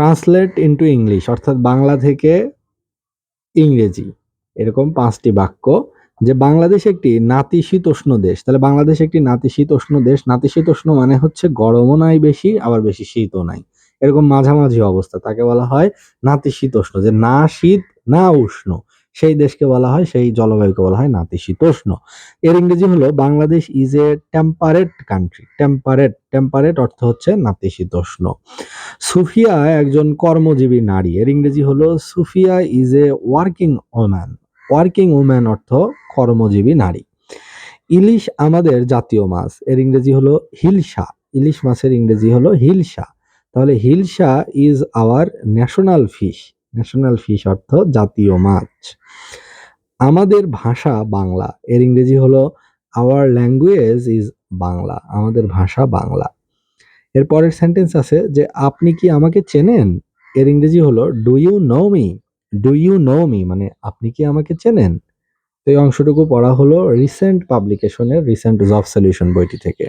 Translate into English, অর্থাৎ বাংলা থেকে ইংরেজি, এরকম পাঁচটি বাক্য। যে বাংলাদেশ একটি নাতিশীতোষ্ণ দেশ, তাহলে বাংলাদেশ একটি নাতিশীতোষ্ণ দেশ। নাতিশীতোষ্ণ মানে হচ্ছে গরমও নাই বেশি, আবার বেশি শীতও নাই। এরকম মাঝামাঝি অবস্থা, তাকে বলা হয় নাতিশীতোষ্ণ। যে না শীত, না উষ্ণ। সেই দেশকে বলা হয়, সেই জলবায়ুকে বলা হয় নাতিশীতোষ্ণ এর ইংরেজি হলো Bangladesh is a temperate country temperate temperate অর্থ হচ্ছে নাতিশীতোষ্ণ সুফিয়া একজন কর্মজীবী নারী। এর ইংরেজি হলো Sufia is a working woman working woman অর্থ কর্মজীবী নারী। ইলিশ আমাদের জাতীয় মাছ। এর ইংরেজি হলো হিলসা ইলিশ মাছের ইংরেজি হলো হিলসা তাহলে hilsa is our national fish national fish অর্থ জাতীয় মাছ। আমাদের ভাষা বাংলা, এর ইংরেজি হলো আওয়ার ল্যাঙ্গুয়েজ ইজ বাংলা, আমাদের ভাষা বাংলা। এর পরের সেন্টেন্স আছে যে, আপনি কি আমাকে চেনেন? এর ইংরেজি হলো do you know me do you know me মানে আপনি কি আমাকে চেনেন? তো এই অংশটুকু পড়া হলো রিসেন্ট পাবলিকেশনের রিসেন্ট জব সলিউশন বইটি থেকে।